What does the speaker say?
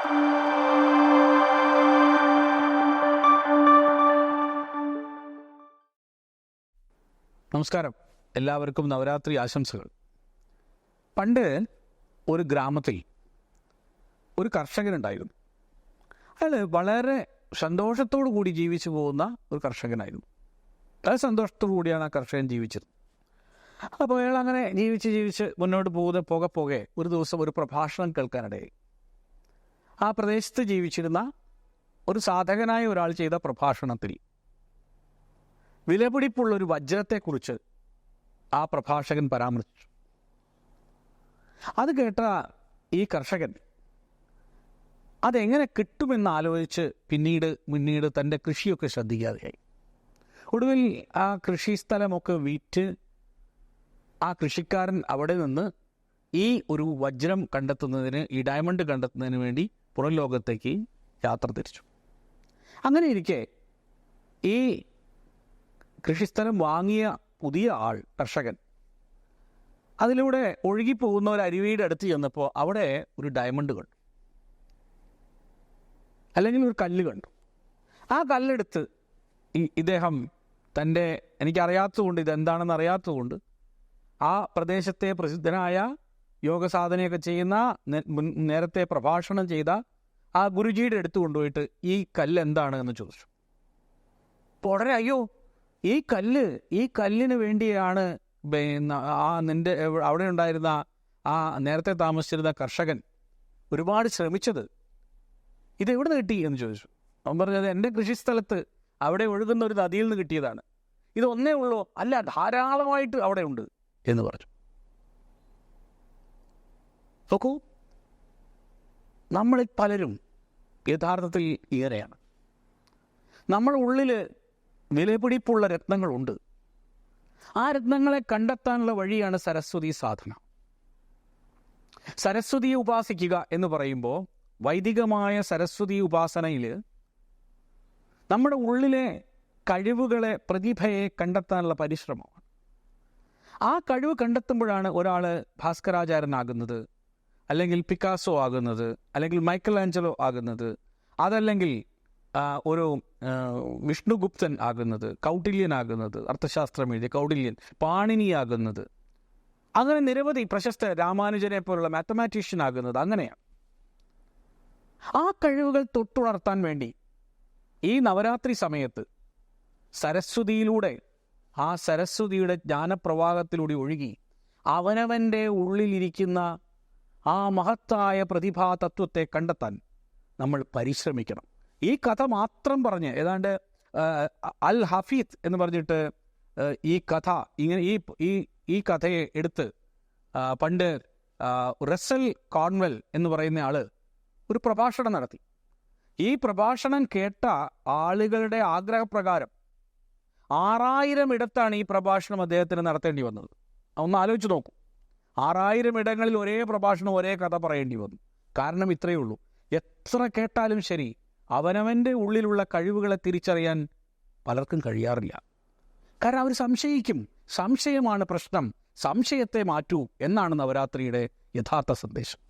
നമസ്കാരം. എല്ലാവർക്കും നവരാത്രി ആശംസകൾ. പണ്ട് ഒരു ഗ്രാമത്തിൽ ഒരു കർഷകനുണ്ടായിരുന്നു. അയാൾ വളരെ സന്തോഷത്തോടു കൂടി ജീവിച്ചു പോകുന്ന ഒരു കർഷകനായിരുന്നു. വളരെ സന്തോഷത്തോടു കൂടിയാണ് ആ കർഷകൻ ജീവിച്ചത്. അപ്പോൾ അയാൾ അങ്ങനെ ജീവിച്ച് ജീവിച്ച് മുന്നോട്ട് പോകുന്ന പോകെ പോകെ ഒരു ദിവസം ഒരു പ്രഭാഷണം കേൾക്കാനിടയായി. ആ പ്രദേശത്ത് ജീവിച്ചിരുന്ന ഒരു സാധകനായ ഒരാൾ ചെയ്ത പ്രഭാഷണത്തിൽ വിലപിടിപ്പുള്ള ഒരു വജ്രത്തെക്കുറിച്ച് ആ പ്രഭാഷകൻ പരാമർശിച്ചു. അത് കേട്ട ഈ കർഷകൻ അതെങ്ങനെ കിട്ടുമെന്ന് ആലോചിച്ച് പിന്നീട് പിന്നീട് തന്റെ കൃഷിയൊക്കെ ശ്രദ്ധിക്കാതെയായി. ഒടുവിൽ ആ കൃഷി സ്ഥലമൊക്കെ വിറ്റ് ആ കൃഷിക്കാരൻ അവിടെ നിന്ന് ഈ ഒരു വജ്രം കണ്ടെത്തുന്നതിന് ഈ ഡയമണ്ട് കണ്ടെത്തുന്നതിന് വേണ്ടി പുറം ലോകത്തേക്ക് യാത്ര തിരിച്ചു. അങ്ങനെ ഇരിക്കെ ഈ കൃഷിസ്ഥലം വാങ്ങിയ പുതിയ ആൾ കർഷകൻ അതിലൂടെ ഒഴുകിപ്പോകുന്ന ഒരു അരുവിയുടെ അടുത്ത് ചെന്നപ്പോൾ അവിടെ ഒരു ഡയമണ്ട് കണ്ടു. അല്ലെങ്കിൽ ഒരു കല്ല് കണ്ടു. ആ കല്ലെടുത്ത് ഈ ഇദ്ദേഹം തന്റെ എനിക്കറിയാത്തതുകൊണ്ട് ഇതെന്താണെന്ന് അറിയാത്തതുകൊണ്ട് ആ പ്രദേശത്തെ പ്രസിദ്ധനായ യോഗസാധനയൊക്കെ ചെയ്യുന്ന നേരത്തെ പ്രഭാഷണം ചെയ്ത ആ ഗുരുജിയുടെ അടുത്ത് കൊണ്ടുപോയിട്ട് ഈ കല്ല് എന്താണ് എന്ന് ചോദിച്ചു. ഉടനെ അയ്യോ ഈ കല്ല് ഈ കല്ലിന് വേണ്ടിയാണ് ആ നിന്റെ അവിടെ ഉണ്ടായിരുന്ന ആ നേരത്തെ താമസിച്ചിരുന്ന കർഷകൻ ഒരുപാട് ശ്രമിച്ചത്. ഇത് എവിടെ നിന്ന് കിട്ടി എന്ന് ചോദിച്ചു. അവൻ പറഞ്ഞത് എന്റെ കൃഷിസ്ഥലത്ത് അവിടെ ഒഴുകുന്ന ഒരു നദിയിൽ നിന്ന് കിട്ടിയതാണ്. ഇത് ഒന്നേ ഉള്ളൂ അല്ല ധാരാളമായിട്ട് അവിടെ ഉണ്ട് എന്ന് പറഞ്ഞു. നോക്കൂ നമ്മളിൽ പലരും യഥാർത്ഥത്തിൽ ഏറെയാണ്. നമ്മുടെ ഉള്ളിൽ വിലപിടിപ്പുള്ള രത്നങ്ങളുണ്ട്. ആ രത്നങ്ങളെ കണ്ടെത്താനുള്ള വഴിയാണ് സരസ്വതി സാധന. സരസ്വതിയെ ഉപാസിക്കുക എന്ന് പറയുമ്പോൾ വൈദികമായ സരസ്വതി ഉപാസനയിൽ നമ്മുടെ ഉള്ളിലെ കഴിവുകളെ പ്രതിഭയെ കണ്ടെത്താനുള്ള പരിശ്രമമാണ്. ആ കഴിവ് കണ്ടെത്തുമ്പോഴാണ് ഒരാൾ ഭാസ്കരാചാര്യനാകുന്നത് അല്ലെങ്കിൽ പിക്കാസോ ആകുന്നത് അല്ലെങ്കിൽ മൈക്കൽ ആഞ്ചലോ ആകുന്നത് അതല്ലെങ്കിൽ ഒരു വിഷ്ണുഗുപ്തൻ ആകുന്നത് കൗട്ടില്യനാകുന്നത് അർത്ഥശാസ്ത്രം എഴുതിയ കൗടില്യൻ പാണിനിയാകുന്നത് അങ്ങനെ നിരവധി പ്രശസ്ത രാമാനുജനെ പോലുള്ള മാത്തമാറ്റീഷ്യൻ ആകുന്നത് അങ്ങനെയാണ് ആ കഴിവുകൾ തൊട്ടുണർത്താൻ വേണ്ടി ഈ നവരാത്രി സമയത്ത് സരസ്വതിയിലൂടെ ആ സരസ്വതിയുടെ ജ്ഞാനപ്രവാഹത്തിലൂടെ ഒഴുകി അവനവന്റെ ഉള്ളിലിരിക്കുന്ന ആ മഹത്തായ പ്രതിഭാ തത്വത്തെ കണ്ടെത്താൻ നമ്മൾ പരിശ്രമിക്കണം. ഈ കഥ മാത്രം പറഞ്ഞ് ഏതാണ്ട് അൽ ഹഫീദ് എന്ന് പറഞ്ഞിട്ട് ഈ കഥ ഇങ്ങനെ ഈ ഈ ഈ കഥയെ എടുത്ത് പണ്ട് റസൽ കോൺവെൽ എന്ന് പറയുന്ന ആൾ ഒരു പ്രഭാഷണം നടത്തി. ഈ പ്രഭാഷണം കേട്ട ആളുകളുടെ ആഗ്രഹപ്രകാരം ആറായിരം ഇടത്താണ് ഈ പ്രഭാഷണം അദ്ദേഹത്തിന് നടത്തേണ്ടി വന്നത്. ഒന്ന് ആലോചിച്ച് നോക്കൂ. ആറായിരം ഇടങ്ങളിൽ ഒരേ പ്രഭാഷണം ഒരേ കഥ പറയേണ്ടി വന്നു. കാരണം ഇത്രയേ ഉള്ളൂ. എത്ര കേട്ടാലും ശരി അവനവന്റെ ഉള്ളിലുള്ള കഴിവുകളെ തിരിച്ചറിയാൻ പലർക്കും കഴിയാറില്ല. കാരണം അവർ സംശയിക്കും. സംശയമാണ് പ്രശ്നം. സംശയത്തെ മാറ്റൂ എന്നാണ് നവരാത്രിയുടെ യഥാർത്ഥ സന്ദേശം.